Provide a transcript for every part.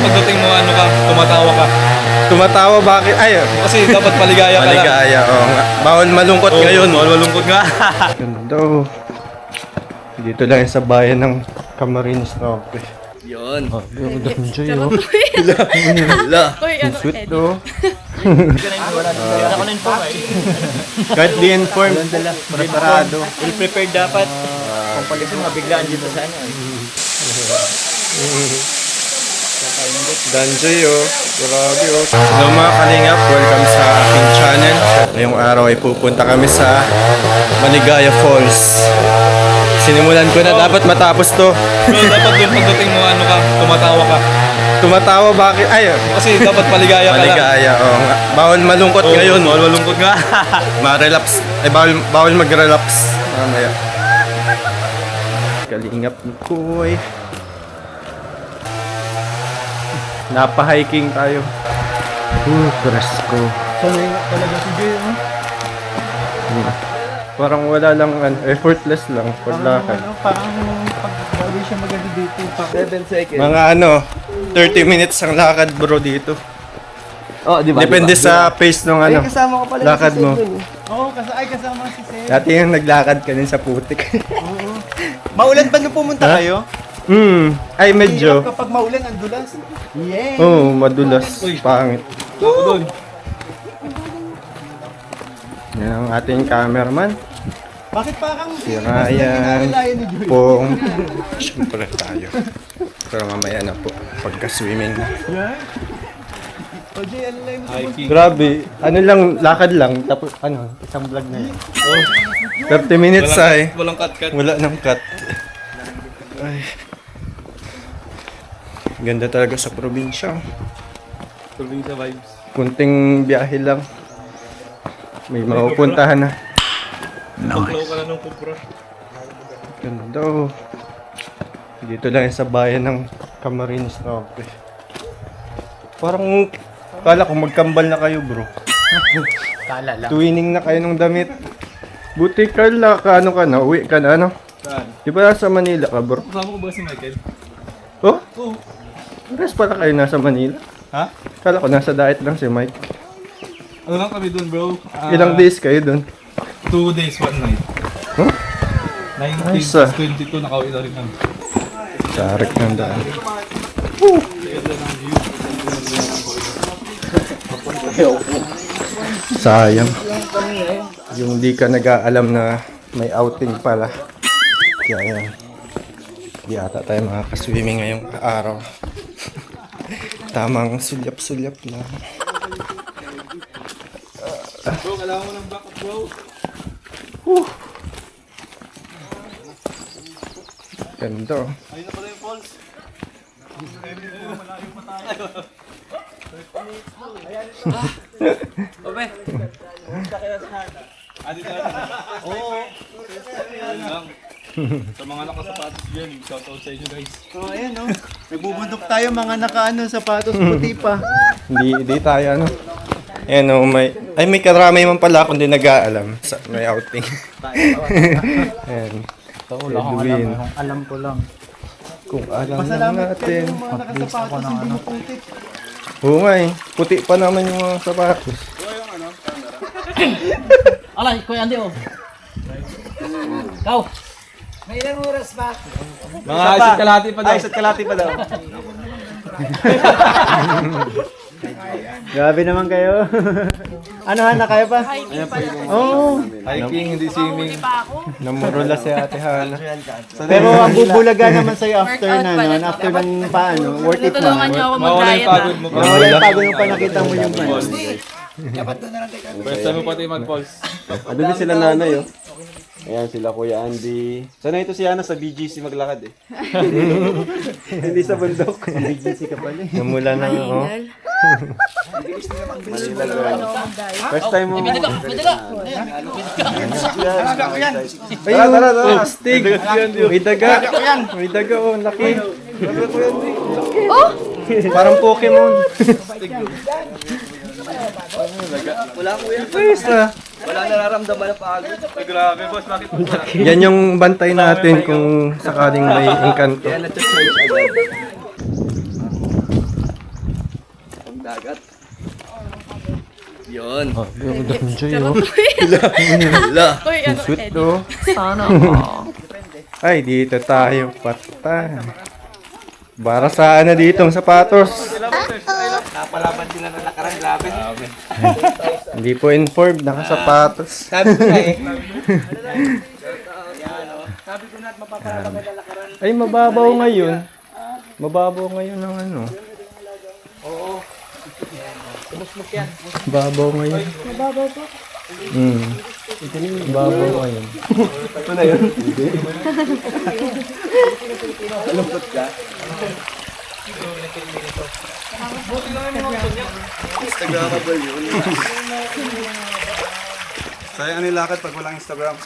pagdating mo, ano ka, tumatawa ka. Tumatawa bakit? Ay, Kasi dapat maligaya ka lang. maligaya. Oo nga. Bawal malungkot Oo, ngayon. Bawal malungkot nga. Ganda oh. Dito lang sa bayan ng Camarines Norte. Yun. Oh, yung danjoy oh. Wala. Uy, ano, Sweet Eddie. oh. Ako na inform eh. Kahit di informed. Preparado. Ill-prepared dapat. Kung palisin, mabiglaan dito sa ano. Danjoy oh. Grabe oh. Hello mga kalingap, welcome sa aking channel. Ngayong araw ay pupunta kami sa Maligaya Falls. Sinimulan ko na dapat matapos to. Bro, dapat doon pagdating mo, ano ka, tumatawa ka. Tumatawa bakit? Ay, Kasi dapat maligaya ka lang. maligaya. Oo nga. Bawal malungkot Oo, ngayon. Bawal malungkot nga. Ma-relapse. Ay, bawal, bawal mag-relapse. Mamaya. Kalingap ni Kuy. Napa-hiking tayo. Uh, presko. Sanay nga talaga si Jay, no? Hmm. Parang wala lang, ano, effortless lang paglakad. Parang pag bago siya maganda dito, pa 7 seconds. Mga ano, 30 minutes ang lakad bro dito. Oh, di Depende sa pace ng ano. Ay, kasama ko pala lakad si mo. Eh. Oo, kasi ay kasama si Seth. Dati yung naglakad ka din sa putik. Maulan ba nung pumunta kayo? Hmm, ay medyo. Hirap kapag maulan, ang dulas. Yeah. Oo, oh, madulas. Pangit. Doon. Yan ang ating cameraman. Bakit parang Si Ryan. nilalayan ni Joy? Pong. Siyempre tayo. Pero mamaya na po. Pagka-swimming na. Yan. O Jay, ano lang mo? Hiking. Grabe. Ano lang, lakad lang. Tapos ano, isang vlog na yan. Oh, 30 minutes walang, ay. walang cut-cut. Wala nang cut. Ay. Ganda talaga sa probinsya. Probinsya vibes. Kunting biyahe lang. May mapupuntahan na. Nice. ka na nung kupra. Ganda oh. Dito lang yan sa bayan ng Camarines Norte. Parang kala ko magkambal na kayo bro. Kala lang. Twinning na kayo ng damit. Buti Carla, ka ano ka na? Uwi ka na ano? Saan? Di ba nasa Manila ka bro? Kasama ko ba si Michael? Oh? Oo. Pares pala kayo nasa Manila. Ha? Kala ko nasa diet lang si Mike. Ano lang kami doon, bro? Ah, Ilang days kayo dun? Two days, one night. Huh? 19 Nice, ah. 22 nakauwi na rin kami. Sarik ng daan. Sayang. Yung di ka nag-aalam na may outing pala. Kaya yan. Di ata tayo makakaswimming ngayong araw. Tamang sulyap-sulyap lang. Bro, kailangan mo ng backup, bro. Ganda. oh. Ayun na pala yung falls. Ope. Ah, dito na. Oo. Ayun lang. Sa mga nakasapatos dyan, shoutout sa inyo guys. Oh, ayan no. Nagbubundok tayo mga nakaano sapatos puti pa. Hindi, hindi tayo ano. Ayan oh, may... Ay, may karami man pala akong di nag-aalam sa may outing. Ayan. Edwin. Alam ko lang. Kung alam lang Pasalamat natin. kayo yung mga nakasapatos hindi mo puti. Oo nga eh. Puti pa naman yung mga sapatos. Alay, Kuya Andy, oh. Kau. Mga isa't kalahati pa daw. Ay, isa't kalati pa daw. Grabe naman kayo. ano na kayo pa? Hiking pala. Oo. Hiking, hindi swimming. pa. Namurula si Ate Hana. Pero ang bubulaga naman sa'yo after na, to. after ng paano, worth it Tutulungan naman. niyo ako Mawala mag-diet yung pagod ah. mo. Wala yung pagod yung pa nakita mo yung pan. First time mo pati mag-falls. Ando din sila nanay, oh. Ayan sila Kuya Andy. Sana ito si Ana sa BGC maglakad eh. Hindi sa bundok. BGC ka pala eh. Namula na oh. First time mo. Bidaga, bidaga. Ayun, tara, tara. Astig. May daga. May daga oh. Laki. Oh! Parang Pokemon. Wala ko yan. Ayos ah. Grabe, boss. Bakit po? Yan yung bantay natin kung sakaling may engkanto. dagat. Yun. Oh, yung danjoy oh. Uy, ano, Sweet Eddie? oh. Sana. Ay, dito tayo pata. Para sa ano ditong sapatos. Napalaban sila na nakarang grabe. Hindi po informed, nakasapatos. Sabi ko na eh. Ay, mababaw ngayon. Mababaw ngayon ng ano. Oo. Mababaw ngayon. Mababaw po? Hmm. Mababaw ngayon. Ito na yun. Hindi. Ka. Instagramable yun. Sayang nilakad pag walang Instagram.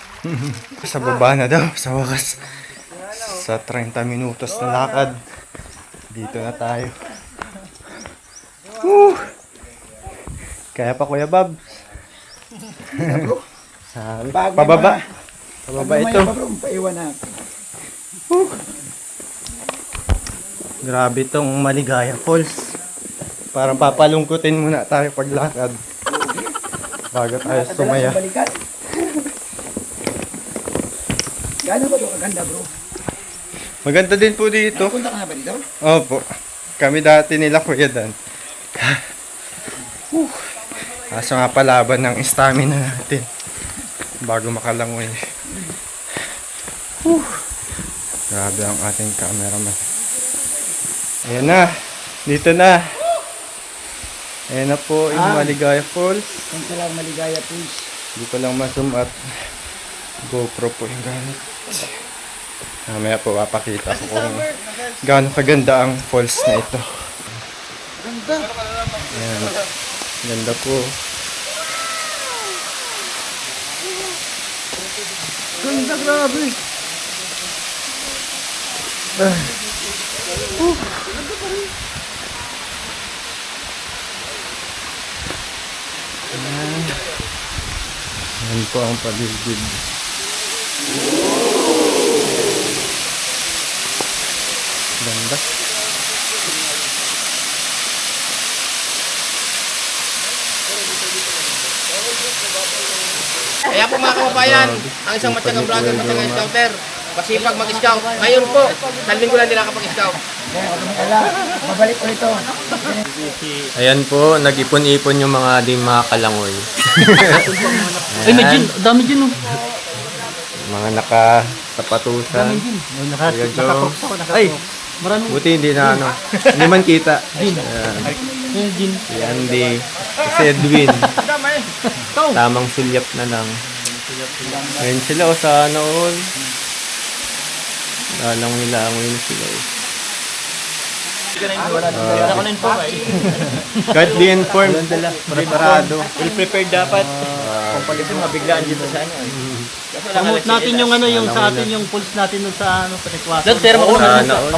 Sa baba na daw, sa wakas. Sa 30 minutos na lakad. Dito na tayo. Woo! Kaya pa Kuya Bob. Sabi. Pababa. Pababa ito. Paiwan na. Grabe itong Maligaya Falls. Parang papalungkutin muna tayo paglakad. Bago tayo sumaya. Gano'n ba ito kaganda bro? Maganda din po dito. Punta ka na ba dito? Opo. Kami dati nila Kuya Dan. Whew. Kaso nga palaban ng stamina natin. Bago makalangoy. Whew. Grabe ang ating cameraman. Ayan na. Dito na. Ayan na po yung Maligaya Falls. Punta lang maligaya please. Hindi ko lang ma-zoom at GoPro po yung gamit. Mamaya po papakita ko kung gaano kaganda ang falls na ito. Ganda! Ayan. Ganda po. Ganda, grabe! Ah. Uh. Ayan po ang paligid. Ganda. Kaya po mga kababayan, ang isang matyagang vlogger, matyagang scouter, masipag mag-scout. Ngayon po, sa linggo lang nila kapag-scout. Mabalik ulit ito. Ayan po, nag-ipon-ipon yung mga di mga kalangoy. Ay, may gin. Dami gin. oh. Mga. Oh, naka, Joe. nakapoks ako. Naka, Ay! Marami. Buti hindi na ano. Hindi man kita. Gin. Ayan. Yung gin. Si Andy. Si Edwin. Tamang sulyap na lang. Ayun sila o sa ano all. Lalang nila ang yun sila eh. Wala ko na info. Kahit di informed, preparado. Well prepared dapat. Kung pag ito mabiglaan dito sa ano. Promote natin yung ano, yung sa atin, yung pulse natin dun sa ano, sa Nekwaso. Dad, pero mauna na all.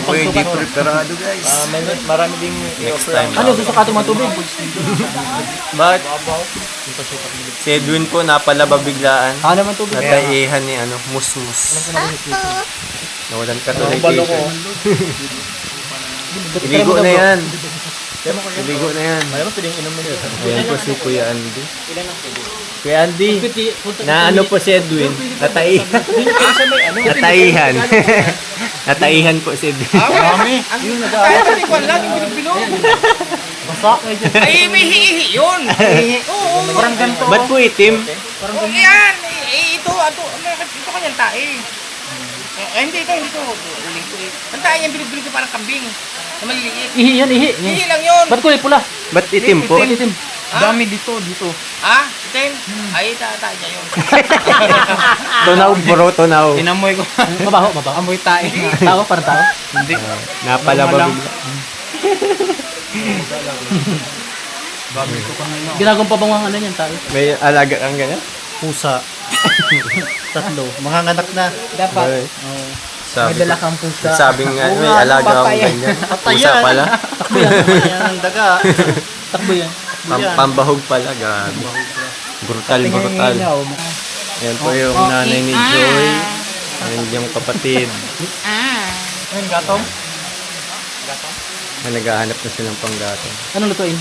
Ako hindi preparado guys. Ah, marami ding Next time. Ano, gusto ka tumang tubig? But, si Edwin po napalaba biglaan. Ah, naman tubig. Nataihan ni ano, musmus. Nawalan ka to ng t-shirt. Iligo na yan. Iligo na yan. Alam mo, pwedeng inom mo yun. Ayan po si Kuya Andy. Kuya Andy, na ano po si Edwin? Natai. Nataihan. Nataihan po si Edwin. Kaya sa likwan lang, yung bilog-bilog. Ay, may hihi yun. Oo, parang ganito. Ba't po itim? Oo, yan. Eh, ito, ito, ito kanyang tae. Eh, hindi, ito, hindi ito. Eh. Ang tae yung bilog-bilog parang kambing. Na maliliit. Ihi yan, ihi. Hihi lang yun. Ba't kulay pula? Ba't itim po? Ba't itim? Dami dito, dito. Ah, itim? Ay, tatay niya yun. Tunaw bro, tunaw. Inamoy ko. Mabaho, mabaho. Amoy tae. Tao, parang tao. Hindi. Napalaba bigla. Ginagawang pabangang ano yan, tayo. May alaga kang ganyan? Pusa. Tatlo. Manganganak na. Dapat. Ay, Sabi, May dala kang pusa. sabing nga, may alaga akong ganyan. Pusa pala. Takbo yan. Yan ang daga. Takbo yan. Pam pambahog pala, gabi. Brutal, brutal. Ayan po yung nanay ni Joy. Ayan yung kapatid. Ayun, gatong. May naghahanap na silang panggatong. Anong lutuin?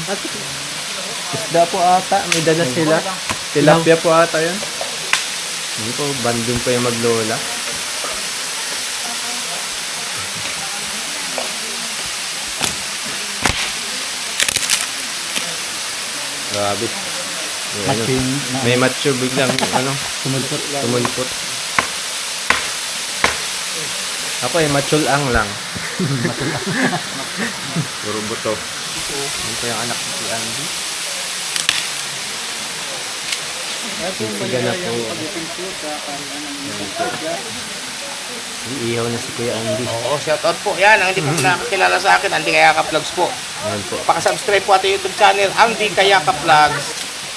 Isda po ata. May dala sila. Tilapia po ata yun. Hindi po, bandun pa yung maglola. Grabe. May, ano, may macho biglang ano, Tumulpot. tumulpot. Ako eh, machul ang lang. Puro buto. Ano pa yung anak ko si Andy? Siga na po. Iihaw na si Kuya Andy. Oo, shoutout po. Yan, ang hindi po nakakilala sa akin, Andy Kayaka Vlogs po. Ayan po. Pakasubscribe po ating YouTube channel, Andy Kayaka Vlogs.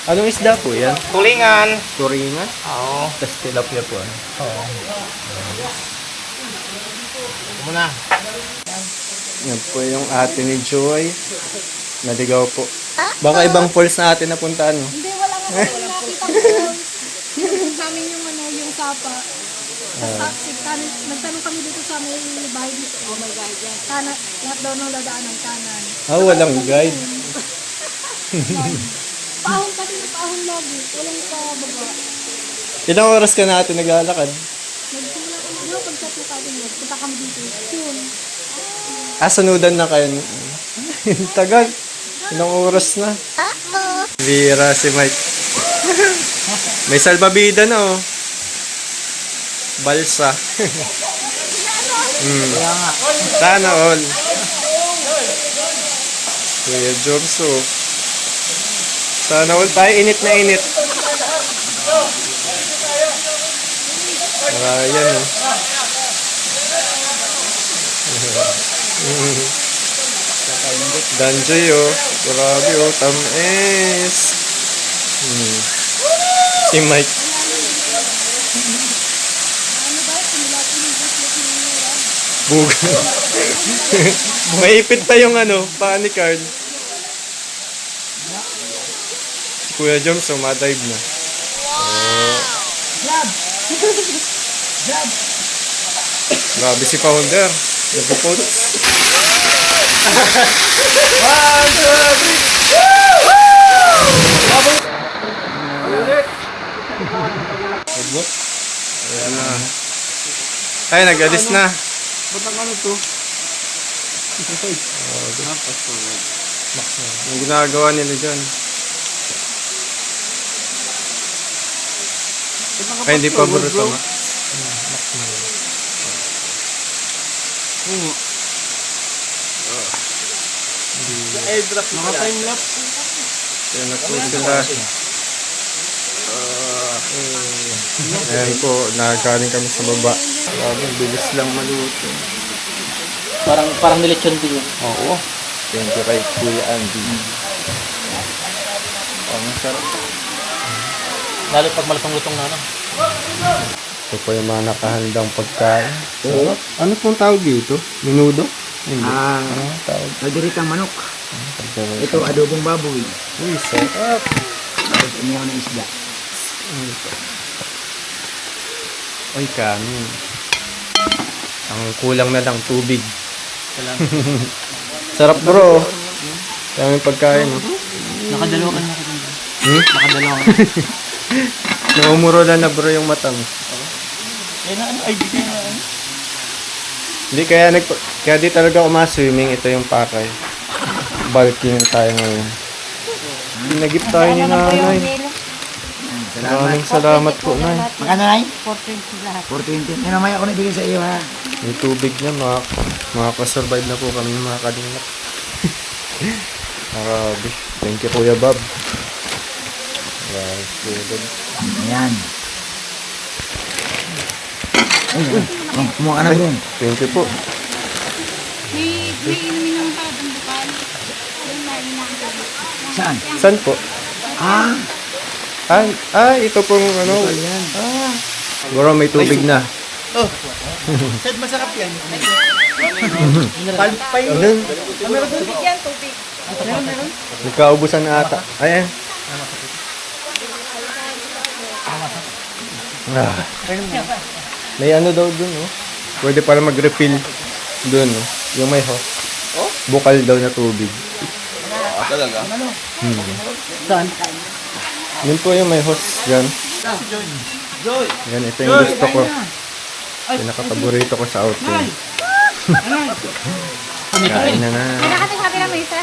Anong isda po yan? Tulingan. Turingan? Oo. Tapos tilapia po. Ano? Muna. Yan po yung ate ni Joy. Naligaw po. Baka ibang falls na ate napuntaan mo. Hindi, wala nga. Wala nakita ko. Yung sa amin yung ano, yung sapa. Tapos taxi, kanan, nagtanong kami dito sa may bahay dito. Oh my God, yan. Kanan, lahat daw ng ladaan ng kanan. Ah, walang guide. Paahon kasi na paahon lagi. Walang sa baba. Ilang oras ka na ate naglalakad? Nagsimula kami, di ba pag sa kami, punta kami dito. Yun. Ah, sunudan na kayo. Tagal. Ilang oras na. Vira si Mike. May salbabida na oh. Balsa. mm. Sana all. Kuya Jobs oh. Sana all tayo init na init. Ayan oh. Danjoy oh. Grabe oh. Tamis. Hmm. Si Mike. Bug. Maipit pa yung ano, pani card. Si Kuya Jom, sumadive na. Oh. Grabe si Founder. Nagpo-post. Ubot. Ayan na. Ay, nag-alis na. Ba't ang ano to? Ang ginagawa nila dyan. Ay, hindi pa buro tama. Naka-time lapse. Ayan na po sila. Ayan po, nakakaling kami sa baba. Grabe, bilis lang maluto. Parang parang nilitsyon din yun. Oo. Thank you kay Kuya Andy. Ang sarap. Lalo pag malutong-lutong na ano. Ito po yung mga nakahandang pagkain. Ano pong tawag dito? Minudo? Hindi. Ah, Ano tawag? kalderitang manok. Ito, adobong baboy. Uy, sarap. Tapos umiyaw ng isda. Uy, kanin. Ang kulang na lang tubig. Sarap bro. Daming pagkain. oh. Nakadalawa ka na ako dun. Hmm? Nakadalawa ka. Naumuro na na bro yung mata mo. Eh na ano, ay di na ano. Hindi kaya nag kaya di talaga ako ma-swimming. Ito yung pakay. Bulking tayo ngayon. Pinagip tayo ni nanay. Maraming salamat po, nay. Magkano na yun? 420 lahat. 420. Yan mamaya ako nabigay sa iyo ha. May tubig na, mga, makakasurvive na po kami mga kalingap. Grabe. Thank you, Kuya Bob. Grabe, Kuya Bob. Yan. Oh, kumuha ka na rin. Thank you po. May, may inumin ng padang bukal. Yung nainaan Saan? Saan po? Ah, Ah, ah ito pong ano. Ah. Siguro may tubig na. Sed masarap yan. Doon, Tubig yan, tubig. nagkaubusan na ata. Ayan. Ah. May ano daw dun, oh. Pwede pala mag-refill dun, oh. Yung may hose. bukal daw na tubig. Ah, talaga? Saan? Yun po yung may host yan. Yan, ito yung gusto ko. Pinaka-paborito ko sa outing. Kain na na. Nakati sa ng mesa.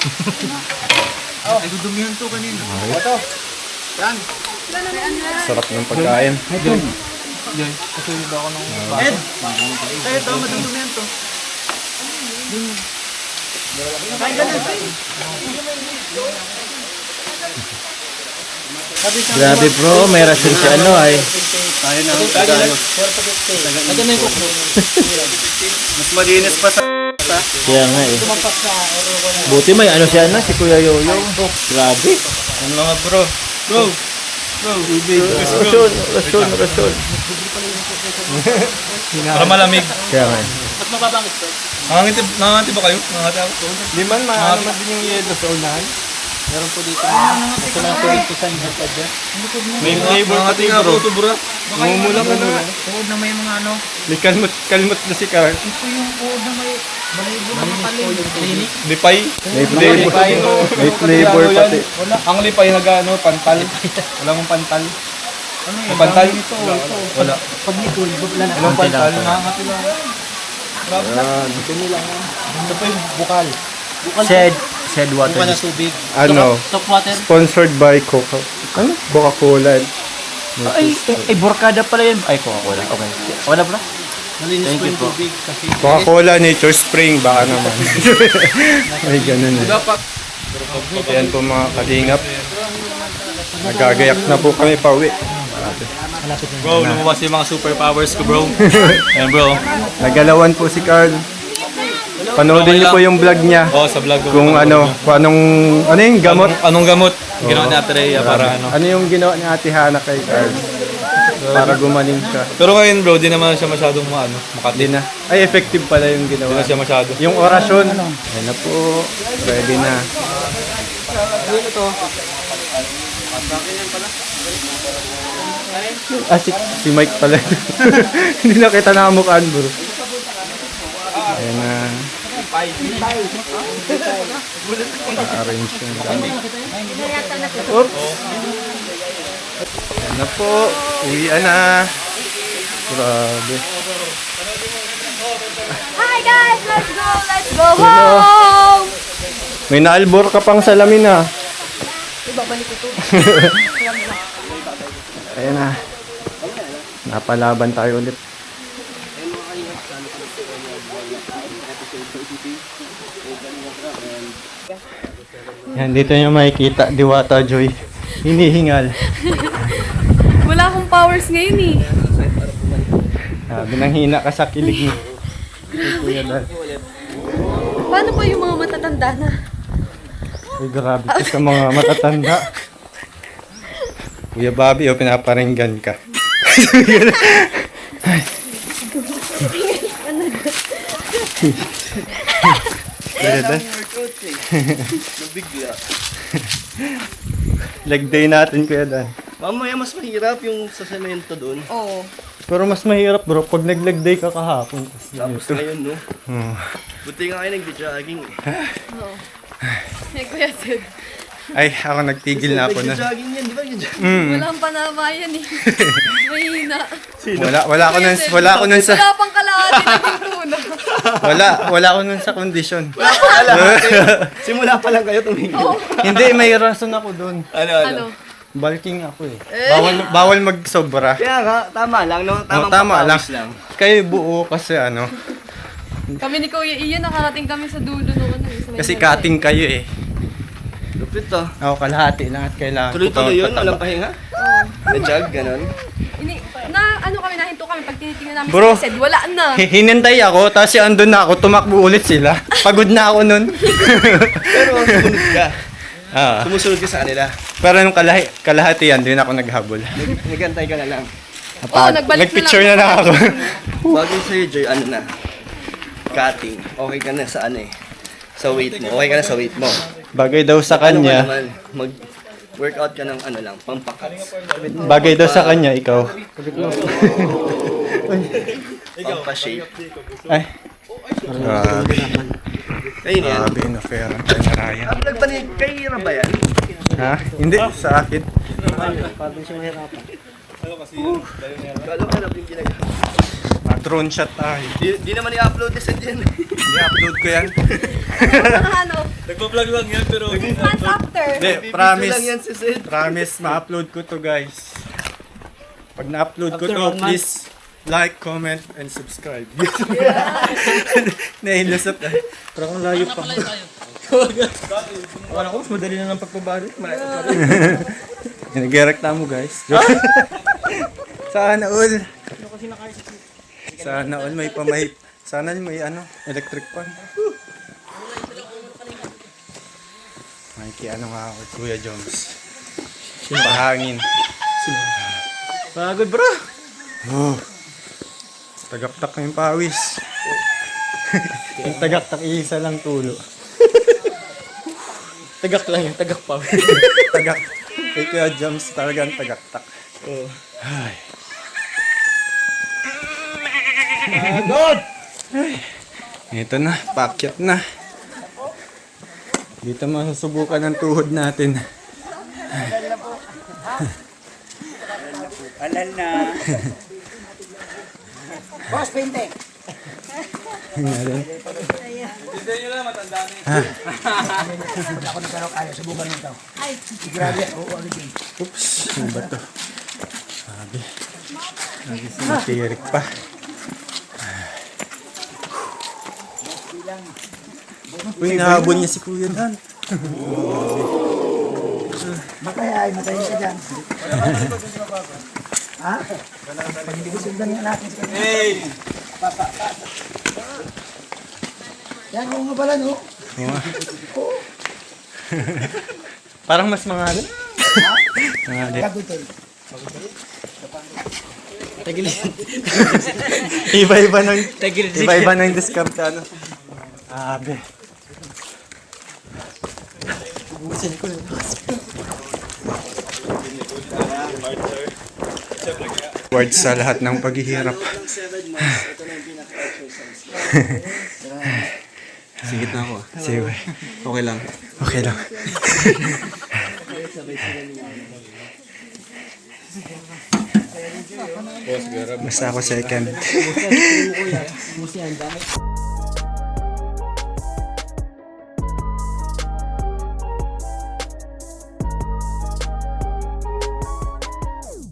Sarap ng pagkain. Grabe bro, may rason si ano ay. Mas malinis pa sa... Kaya nga eh. Buti may ano siya na, si Kuya Yoyo. Grabe. Ano mga bro? Bro! Bro! Rason, rason, rason. Para malamig. Kaya nga. Nangangiti, nangangiti ba kayo? Nangangiti ako. Di man, maano man din yung yelo sa unahan. Meron po dito. Ito lang po ito sa inyo pa dyan. May flavor pati nga bro. ako, bro. Mumulak ka na. Tuod na may mga ano. May kalmot, kalmot na si Carl. Ito yung tuod na may balibo na makalim. Lipay. May flavor. May flavor pati. Ang lipay na ano, pantal. Wala mong pantal. Ano May pantal? Wala. Pag ni Kuya, bukla na. Walang pantal. Nangangiti lang. Ito po yung bukal. Shed. Shed water. Bukal na tubig. Ano? Top water. Sponsored by Coca. Ano? Coca-Cola. Ay, ay, ay, Borkada pala yun. Ay, Coca-Cola. Okay. Wala pala? Malinis po yung tubig kasi Coca-Cola Nature Spring. Baka naman. May ganun eh. Dapat. Ayan po mga kalingap. Nagagayak na po kami pa uwi. Bro, lumabas yung mga superpowers ko, bro. Ayan, bro. Nagalawan po si Carl. Panoodin niyo po yung vlog niya. Oh, sa vlog ko. Kung ano, kung anong, ano yung gamot. Anong, anong gamot? Ginawa ni Ate Rhea para ano. Ano yung ginawa ni Ate Hana kay Carl? Para gumaling siya. Pero ngayon, bro, di naman siya masyadong ano, makati. Hindi na. Ay, effective pala yung Di ginawa. na siya masyado. Yung orasyon. Ayan na po. Ready na. Ah, si, si Mike pala. Hindi na kita nakamukaan, bro. Ayan na. Pa-arrange yung gamit. Oops. Ayan na po. Uwian na. Grabe. Hi guys! Let's go! Let's go home! May naalbor ka pang salamin ah. Ibabalik ko to. Ayan na. Napalaban tayo ulit. Yan, dito nyo makikita, Diwata Joy. Hinihingal. Wala akong powers ngayon eh. Sabi nang hina ka sa kilig. Kuya Dal. Paano pa yung mga matatanda na? Uy, grabe ka sa mga matatanda. Kuya Bobby, o pinaparinggan ka. Kuya Dal. Leg day natin, Kuya Dan. Mamaya mas mahirap yung sa semento doon. Oo. Pero mas mahirap bro, pag nag-leg day ka kahapon. Tapos ngayon, no? Hmm. Buti nga kayo nag-jogging. Hey, Kuya Sid. Ay, ako nagtigil na ako na. Nag-jogging yan, di ba? Mm. Walang panama yan eh. Mahina. Wala, wala ako nun, wala ako nun sa, Wala pang kalahati ng tuna. wala, wala ako nun sa kondisyon. Simula pa lang kayo tumingin. Hindi, may rason ako dun. Ano, Ano? Balking ako eh. Bawal, bawal magsobra. Kaya nga, tama lang, no? Oh, Tamang tama lang. lang. Kayo buo kasi ano, Kami ni Kuya Ian, nakarating kami sa dulo ano. eh, may kasi cutting kayo eh. Lupit to. Ako kalahati lang at kailangan Tuloy-tuloy yun, walang pahinga. Na-jog, ganun. Ini, na ano kami, nahinto kami. Pag tinitingnan namin Bro. si Kuya Sid, wala na. Hi- Hinintay ako, tapos yung andun na ako, tumakbo ulit sila. Pagod na ako nun. Pero sumunod ka. ah, Sumusunod ka sa kanila. pero nung kalahi, kalahati yan, din ako naghabol. Nag- Nagantay ka na lang. Oo, nagbalik Nagpicture na na lang. lang ako. Bagay sa'yo, Joy, ano na? Cutting. Okay ka na sa ano eh. Sa weight mo. Okay ka na sa weight mo. Bagay daw sa Ano ka kanya, naman, mag workout ka ng ano lang, pampakats. bagay daw sa kanya, ikaw. Pampa-shape. Ay. Grabe. Kayo na yan. Grabe, na Ryan. Upload ba ni kay Ira ba yan? Ha? Hindi, sa akin. Kalo ka na yung ginagawa. Drone shot tayo. Di, di naman i-upload ni Sed yan. I-upload ko yan. ano, Nagpa-vlog lang yan pero... months after. Hindi, promise. lang yan si Sed. Promise, ma-upload ko to guys. Pag na-upload ko to, please like, comment, and subscribe. Nailusot na. Pero kung layo pa. Wala ko, madali na ng pagpabalik. Nag-reklamo guys. Sana all. Sana all may pamahip. Sana may ano, electric fan. Mikey, ano nga ako, Kuya Jones. Pahangin. Pagod bro. Oh. Tagaktak na yung pawis. yung tagaktak, isa lang tulo. Tagak lang yun, tagak pa. Tagak. Kay Kuya Jones talagang tagaktak. Oo. Ay. Ito na, pakyat na. Dito masusubukan ang tuhod natin. Alal na. Boss, pinte. Ngayon. Hindi nyo lang, matanda na Ako nagkaroon kaya, subukan mo ito. Ay, Grabe, oo, din. Oops, ano ba to? Sabi. Sabi si Matirik pa. Uy, nahabol niya si Kuya Dan. Makaya ay matayin ka dyan. ha? Pag hindi ko sundan nga natin sa kanya. Hey! Yan, oo nga pala, no? Parang mas mangalan. Mangalan. Pagod tayo. Iba-iba ng iba-iba ng discount ano. Abe. Words sa lahat ng paghihirap. Sigit na ako. Sige. Okay lang. Okay lang. Basta ako second.